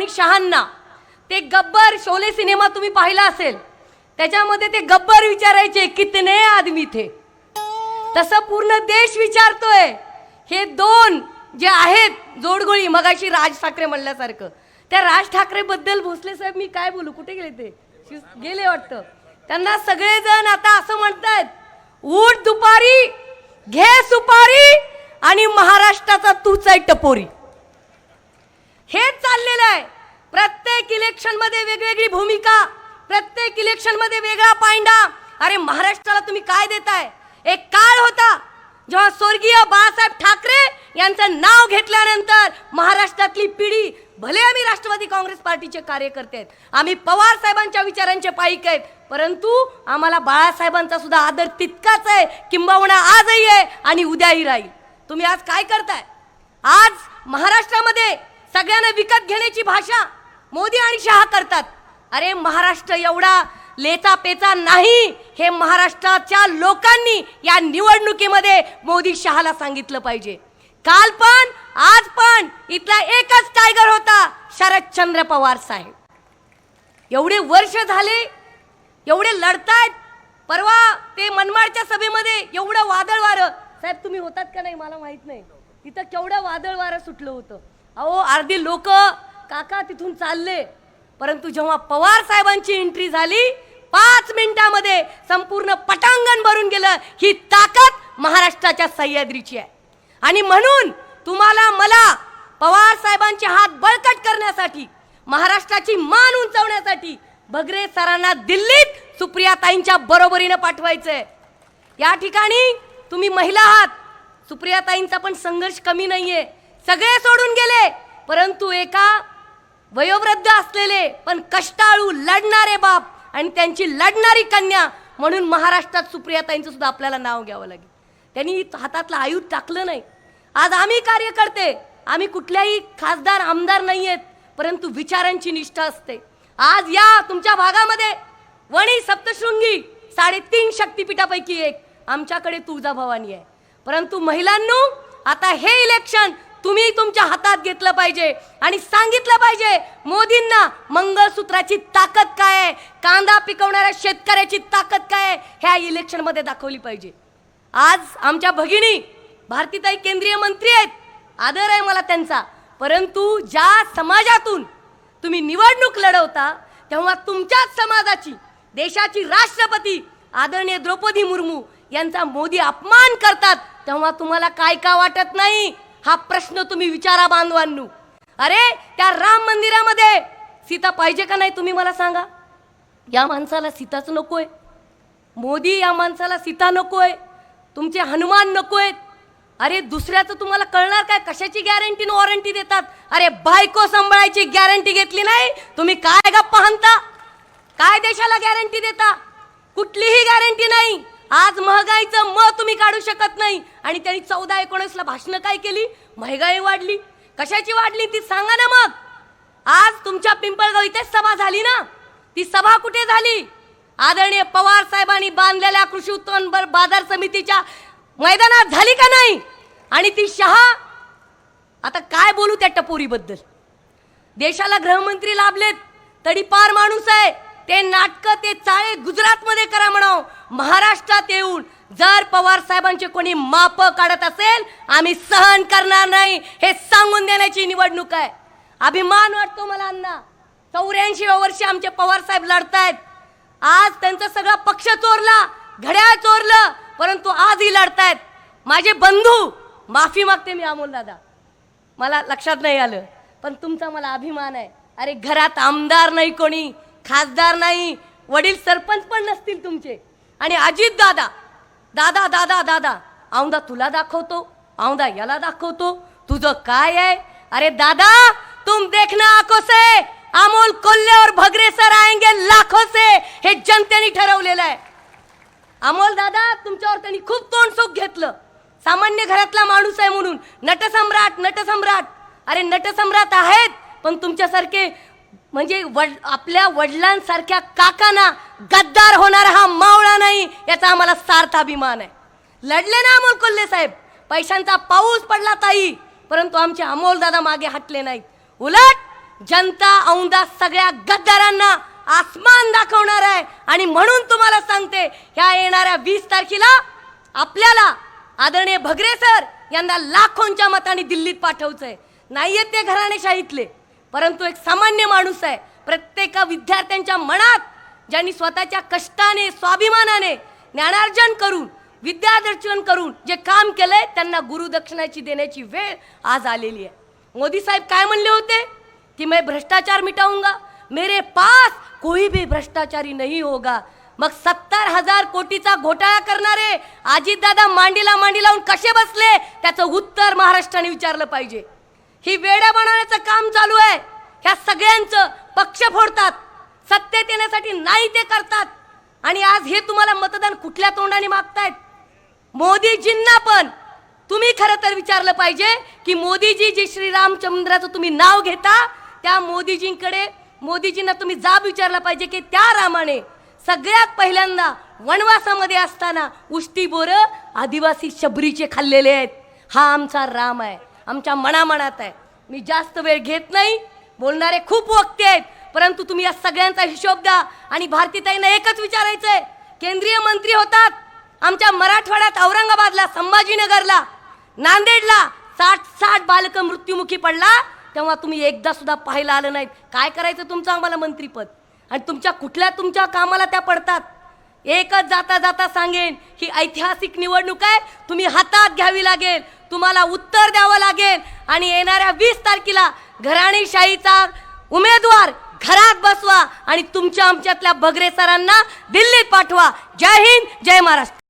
आणि शहांना ते गब्बर शोले सिनेमा तुम्ही पाहिला असेल. त्याच्यामध्ये ते गब्बर विचारायचे कितने आदमी थे? तसं पूर्ण देश विचारतोय. हे दोन जे आहेत जोडगोळी मगाशी राज ठाकरे म्हणल्यासारखं. त्या राज ठाकरेबद्दल भोसले साहेब मी काय बोलू? कुठे गेले ते? गेले वाटतं. त्यांना सगळेजण आता असं म्हणतायत उठ दुपारी घे सुपारी आणि महाराष्ट्राचा तूच आहे टपोरी. चाललेलं आहे. प्रत्येक इलेक्शनमध्ये वेगवेगळी भूमिका प्रत्येक इलेक्शनमध्ये वेगळा पायंडा. अरे महाराष्ट्राला तुम्ही काय देताय? एक काळ होता जेव्हा स्वर्गीय बाळासाहेब ठाकरे यांचं नाव घेतल्यानंतर महाराष्ट्रातली पिढी भले आम्ही राष्ट्रवादी काँग्रेस पार्टीचे कार्यकर्ते आहेत आम्ही पवार साहेबांच्या विचारांचे पाईक आहेत परंतु आम्हाला बाळासाहेबांचा सुद्धा आदर तितकाच आहे किंबहुना आजही आहे आणि उद्याही राहील. तुम्ही आज काय करताय? आज महाराष्ट्रामध्ये सगळ्यांना विकत घेण्याची भाषा मोदी आणि शहा करतात. अरे महाराष्ट्र एवढा लेचा पेचा नाही हे महाराष्ट्राच्या लोकांनी या निवडणुकीमध्ये मोदी शहाला सांगितलं पाहिजे. काल पण आज पण इथला एकच टायगर होता शरदचंद्र पवार साहेब. एवढे वर्ष झाले एवढे लढतायत परवा ते मनमाडच्या सभेमध्ये एवढं वादळ वारं साहेब तुम्ही होतात का नाही? मला माहीत नाही. तिथं केवढं वादळ वारं सुटलं होतं. अहो अर्धी लोक काका तिथून चालले. परंतु जेव्हा पवार साहेबांची एंट्री झाली पाच मिनिटामध्ये संपूर्ण पटांगण भरून गेलं. ही ताकद महाराष्ट्राच्या सह्याद्रीची आहे. आणि म्हणून तुम्हाला मला पवार साहेबांचे हात बळकट करण्यासाठी महाराष्ट्राची मान उंचवण्यासाठी भगरे सरांना दिल्लीत सुप्रियाताईंच्या बरोबरीनं पाठवायचंय. या ठिकाणी तुम्ही महिला आहात. सुप्रियाताईंचा पण संघर्ष कमी नाहीये. सगळे सोडून गेले. परंतु एका वयोवृद्ध असलेले पण कष्टाळू लढणारे बाप आणि त्यांची लढणारी कन्या म्हणून महाराष्ट्रात सुप्रियाताईंचं सुद्धा आपल्याला नाव घ्यावं लागेल. त्यांनी हातातलं आयुध टाकलं नाही. आज आम्ही कार्यकर्ते आम्ही कुठल्याही खासदार आमदार नाही आहेत परंतु विचारांची निष्ठा असते. आज या तुमच्या भागामध्ये वणी सप्तशृंगी साडेतीन शक्तिपीठापैकी एक आमच्याकडे तुळजाभवानी आहे. परंतु महिलांनो आता हे इलेक्शन तुम्ही तुमच्या हातात घेतलं पाहिजे आणि सांगितलं पाहिजे मोदींना मंगळसूत्राची ताकद काय आहे? कांदा पिकवणाऱ्या शेतकऱ्याची ताकद काय आहे? ह्या इलेक्शनमध्ये दाखवली पाहिजे. आज आमच्या भगिनी भारतीताई केंद्रीय मंत्री आहेत. आदर आहे मला त्यांचा. परंतु ज्या समाजातून तुम्ही निवडणूक लढवता तेव्हा तुमच्याच समाजाची देशाची राष्ट्रपती आदरणीय द्रौपदी मुर्मू यांचा मोदी अपमान करतात तेव्हा तुम्हाला काय का वाटत नाही? हा प्रश्न तुम्ही विचारा बांधवांनू. अरे त्या राम मंदिरामध्ये सीता पाहिजे का नाही तुम्ही मला सांगा? या माणसाला सीताच नकोय. मोदी या माणसाला सीता नकोय. तुमचे हनुमान नकोय. अरे दुसऱ्याचं तुम्हाला कळणार काय? कशाची गॅरंटी न वॉरंटी देतात? अरे बायको सांभाळायची गॅरंटी घेतली नाही? तुम्ही काय गप्पा हाणता काय देशाला गॅरंटी देता? कुठलीही गॅरंटी नाही. आज महागाईचं म तुम्ही काढू शकत नाही. आणि त्यांनी चौदा एकोणीसला भाषणं काय केली? महागाई वाढली. कशाची वाढली? ती सांगा ना मग. आज तुमच्या पिंपळगाव इथेच सभा झाली ना? ती सभा कुठे झाली? आदरणीय पवार साहेबांनी बांधलेल्या कृषी उत्पन्न बाजार समितीच्या मैदानात झाली का नाही? आणि ती शहा आता काय बोलू त्या टपोरीबद्दल? देशाला गृहमंत्री लाभलेत तरी पार माणूस आहे. ते नाटक ते चाळे गुजरातमध्ये करा म्हणाव. महाराष्ट्रात येऊन जर पवार साहेबांचे कोणी माप काढत असेल आम्ही सहन करणार नाही. हे सांगून देण्याची निवडणूक आहे. अभिमान वाटतो मला अण्णा. चौऱ्याऐंशी वर्षी आमचे पवार साहेब लढतायत. आज त्यांचा सगळा पक्ष चोरला घड्याळ चोरलं परंतु आजही लढतायत. माझे बंधू माफी मागते मी अमोल दादा. मला लक्षात नाही आलं पण तुमचा मला अभिमान आहे. अरे घरात आमदार नाही कोणी. खासदार नाही वडील सरपंच पण नसतील तुमचे. आणि अजित दादा दादा दादा दादा औंदा तुला दाखवतो औंदा याला दाखवतो तुझं काय आहे? अरे दादा तुम देखना आंखों से अमोल कोल्हे और भगरे सर आएंगे लाखों से हे जनतेने ठरवलेलं आहे. अमोल दादा तुमच्यावर त्यांनी खूप तोंडसोक घेतलं. सामान्य घरातला माणूस आहे म्हणून नटसम्राट नटसम्राट. अरे नटसम्राट आहेत पण तुमच्यासारखे म्हणजे वड आपल्या वडिलांसारख्या काकांना गद्दार होणारा हा मावळा नाही याचा आम्हाला सार्थ अभिमान आहे. लढले ना अमोल कोल्हे साहेब. पैशांचा पाऊस पडला ताई परंतु आमचे अमोलदादा मागे हटले नाहीत. उलट जनता औंदा सगळ्या गद्दारांना आसमान दाखवणार आहे. आणि म्हणून तुम्हाला सांगते ह्या येणाऱ्या वीस तारखेला आपल्याला आदरणीय भगरे सर यांना लाखोंच्या मताने दिल्लीत पाठवचंय. नाहीये ते घराणेशाहीतले. परंतु एक सामान्य माणूस आहे. प्रत्येक विद्यार्थ्यांच्या मनात ज्यांनी स्वतःच्या कष्टाने स्वाभिमानाने ज्ञानार्जन करून विद्यादर्शन करून जे काम केलंय त्यांना गुरुदक्षिणाची देण्याची वेळ आज आलेली आहे. मोदी साहेब काय म्हणले होते? की मैं भ्रष्टाचार मिटाऊंगा मेरे पास कोई भी भ्रष्टाचारी नाही होगा. मग सत्तर हजार कोटीचा घोटाळा करणारे अजितदादा मांडीला मांडी लावून कसे बसले? त्याचं उत्तर महाराष्ट्राने विचारलं पाहिजे. ही वेड्या बनवण्याचं काम चालू आहे. ह्या सगळ्यांचं पक्ष फोडतात. सत्तेत येण्यासाठी नाही ते करतात. आणि आज हे तुम्हाला मतदान कुठल्या तोंडाने मागतायत? मोदीजींना पण. तुम्ही खरं तर विचारलं पाहिजे की मोदीजी जे श्रीरामचंद्राचं तुम्ही नाव घेता त्या मोदीजींकडे मोदीजींना तुम्ही जाब विचारला पाहिजे की त्या रामाने सगळ्यात पहिल्यांदा वनवासामध्ये असताना उष्टी बोरं आदिवासी शबरीचे खाल्लेले आहेत. हा आमचा राम आहे. आमच्या मनामनात आहे. मी जास्त वेळ घेत नाही. बोलणारे खूप वक्ते आहेत. परंतु तुम्ही या सगळ्यांचा हिशोब द्या आणि भारतीताईंना एकच विचारायचंय. केंद्रीय मंत्री होतात. आमच्या मराठवाड्यात औरंगाबादला संभाजीनगरला नांदेडला साठ साठ बालक मृत्युमुखी पडला तेव्हा तुम्ही एकदा सुद्धा पाहायला आलं नाहीत. काय करायचं तुमचं आम्हाला मंत्रीपद? आणि तुमच्या कुठल्या तुमच्या कामाला त्या पडतात? एकच जाता जाता सांगेन ही ऐतिहासिक निवडणूक आहे. तुम्ही हातात घ्यावी लागेल. तुम्हाला उत्तर द्यावं लागेल. आणि येणाऱ्या वीस तारखेला घराणेशाहीचा उमेदवार घरात बसवा आणि तुमच्या आमच्यातल्या बगरे सरांना दिल्लीत पाठवा. जय हिंद जय महाराष्ट्र.